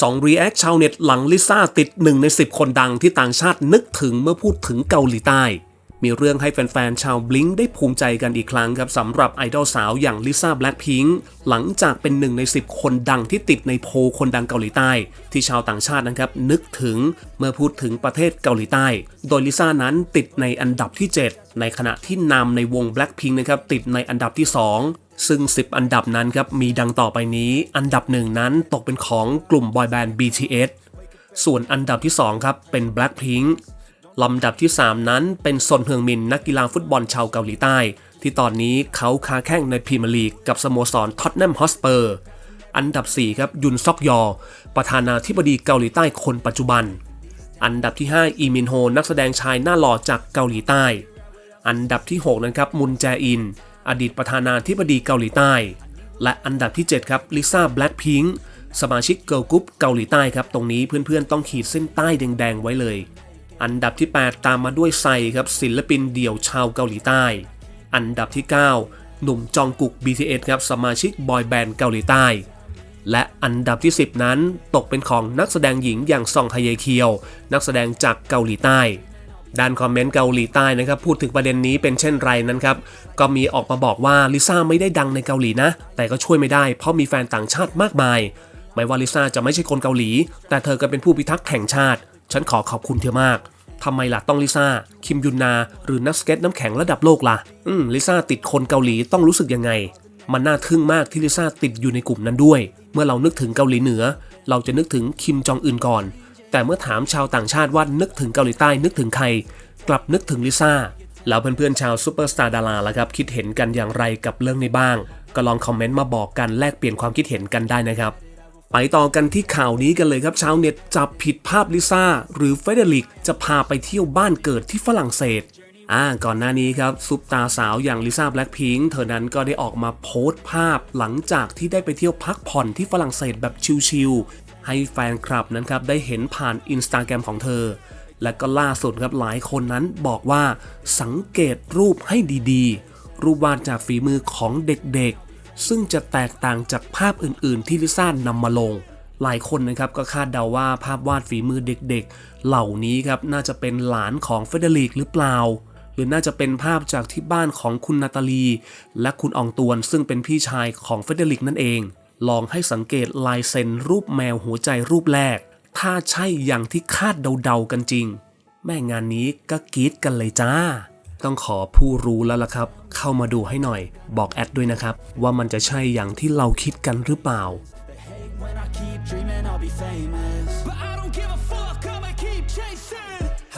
สองรีแอคชาวเน็ตหลังลิซ่าติดหนึ่งใน 10 คนดังที่ต่างชาตินึกถึงเมื่อพูดถึงเกาหลีใต้ มีเรื่องให้แฟนๆ ชาวบลิงได้ภูมิใจกันอีกครั้งครับสำหรับไอดอลสาวอย่างลิซ่าแบล็ p พิง k หลังจากเป็นหนึ่งใน 10 คนดังที่ติดในโพลคนดังเกาหลีใต้ ที่ชาวต่างชาตินะครับนึกถึงเมื่อพูดถึงประเทศเกาหลีใต้ โดยลิซ่านั้นติดในอันดับที่ 7 ในขณะที่นำในวง Blackpink นะครับติดในอันดับที่ 2 ซึ่ง 10 อันดับนั้นครับมีดังต่อไปนี้ อันดับหนึ่งนั้นตกเป็นของกลุ่มบอยแบนด์ BTS ส่วนอันดับที่ 2 ครับเป็น Blackpink ลำดับที่ 3 นั้นเป็นซนเฮืองมินนักกีฬาฟุตบอลชาวเกาหลีใต้ ที่ตอนนี้เขาค้าแข่งในพรีเมียร์ลีกกับสโมสรท็อตแนมฮอสเปอร์ อันดับ 4 ครับยุนซอกยอ ประธานาธิบดีเกาหลีใต้คนปัจจุบัน อันดับที่ 5 อีมินโฮ นักแสดงชายหน้าหล่อจากเกาหลีใต้ อันดับที่ 6นะครับมุนแจอิน อดีตประธานาธิบดีเกาหลีใต้ และอันดับที่ 7 ครับลิซ่าแบล็ p พิง k สมาชิกเกิร์ลกรุ๊ปเกาหลีใต้ครับ ตรงนี้เพื่อนๆต้องขีดเส้นใต้แดงๆไว้เลย อันดับที่ 8 ตามมาด้วยไซครับศิลปินเดี่ยวชาวเกาหลีใต้ อันดับที่ 9 หนุ่มจองกุก BTS ครับสมาชิกบอยแบนด์เกาหลีใต้ และอันดับที่ 10 นั้นตกเป็นของนักแสดงหญิงอย่างซองทเยเคียว นักแสดงจากเกาหลีใต้ ด้านคอมเมนต์เกาหลีใต้นะครับพูดถึงประเด็นนี้เป็นเช่นไรนั้นครับก็มีออกมาบอกว่าลิซ่าไม่ได้ดังในเกาหลีนะ แต่ก็ช่วยไม่ได้เพราะมีแฟนต่างชาติมากมาย ไม่ว่าลิซ่าจะไม่ใช่คนเกาหลี แต่เธอก็เป็นผู้พิทักษ์แห่งชาติ ฉันขอขอบคุณเธอมากทำไมล่ะต้องลิซ่า คิมยุนนา หรือนักสเก็ตน้ำแข็งระดับโลกล่ะ อืม ลิซ่าติดคนเกาหลีต้องรู้สึกยังไง มันน่าทึ่งมากที่ลิซ่าติดอยู่ในกลุ่มนั้นด้วย เมื่อเรานึกถึงเกาหลีเหนือ เราจะนึกถึงคิมจองอึนก่อน แต่เมื่อถามชาวต่างชาติว่านึกถึงเกาหลีใต้นึกถึงใคร กลับนึกถึงลิซ่าแล้วเพื่อนๆชาวซูเปอร์สตาร์ดาราล่ะครับ คิดเห็นกันอย่างไรกับเรื่องนี้บ้าง ก็ลองคอมเมนต์มาบอกกันแลกเปลี่ยนความคิดเห็นกันได้นะครับไปต่อกันที่ข่าวนี้กันเลยครับชาวเน็ตจับผิดภาพลิซ่าหรือเฟเดริกจะพาไปเที่ยวบ้านเกิดที่ฝรั่งเศสอ่าก่อนหน้านี้ครับซุปตาสาวอย่างลิซ่าแบล็ p พิง k เธอนั้นก็ได้ออกมาโพสต์ภาพหลังจากที่ได้ไปเที่ยวพักผ่อนที่ฝรั่งเศสแบบชิลๆ ให้แฟนคลับนั้นครับได้เห็นผ่านอินสตาแกรมของเธอ และก็ล่าสุดครับหลายคนนั้นบอกว่าสังเกตรูปให้ดีๆ รูปวาดจากฝีมือของเด็กๆ ซึ่งจะแตกต่างจากภาพอื่นๆ ที่ลิซ่านำมาลง หลายคนนะครับก็คาดเดาว่าภาพวาดฝีมือเด็กๆ เหล่านี้ครับน่าจะเป็นหลานของเฟเดริกหรือเปล่าหรือน่าจะเป็นภาพจากที่บ้านของคุณนาตาลี และคุณอองตวนซึ่งเป็นพี่ชายของเฟเดริกนั่นเอง ลองให้สังเกตลายเซ็นรูปแมวหัวใจรูปแรก ถ้าใช่อย่างที่คาดเดาๆกันจริง แม่งานนี้ก็กีดกันเลยจ้า ต้องขอผู้รู้แล้วล่ะครับ เข้ามาดูให้หน่อย บอกแอดด้วยนะครับ ว่ามันจะใช่อย่างที่เราคิดกันหรือเปล่า When I keep dreaming, I'll be famous. But I don't give a fuck, I'ma keep chasing.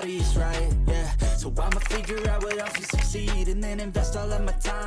right. Yeah, so I'ma figure out what else to succeed and then invest all of my time.